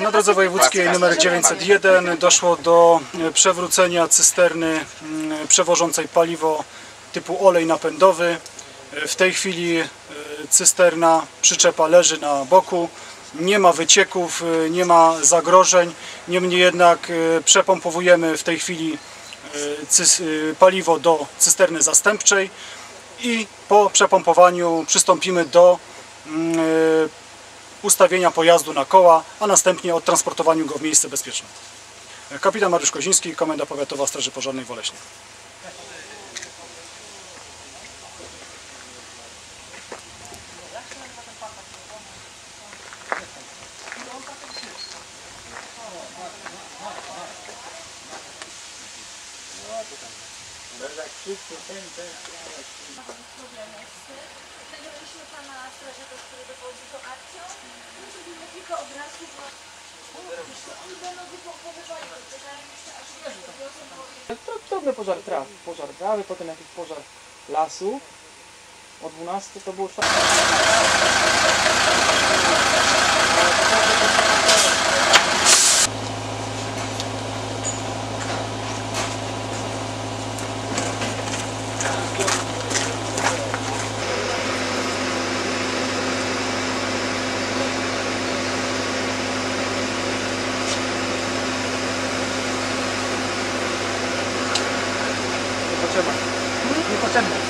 na drodze wojewódzkiej nr 901 doszło do e, przewrócenia cysterny mm, przewożącej paliwo typu olej napędowy. E, W tej chwili e, cysterna, przyczepa leży na boku. Nie ma wycieków, nie ma zagrożeń. Niemniej jednak przepompowujemy w tej chwili paliwo do cysterny zastępczej i po przepompowaniu przystąpimy do mm, ustawienia pojazdu na koła, a następnie odtransportowaniu go w miejsce bezpieczne. Kapitan Mariusz Koziński, Komenda Powiatowa Straży Pożarnej w Oleśnie. Nagraliśmy pana strażaka, który do akcją. No zrobimy kilka obrazków, no. Jeszcze oni będą aż bo Drobny pożar traw, pożar trawy, potem jakiś pożar lasu. O 12 to było September.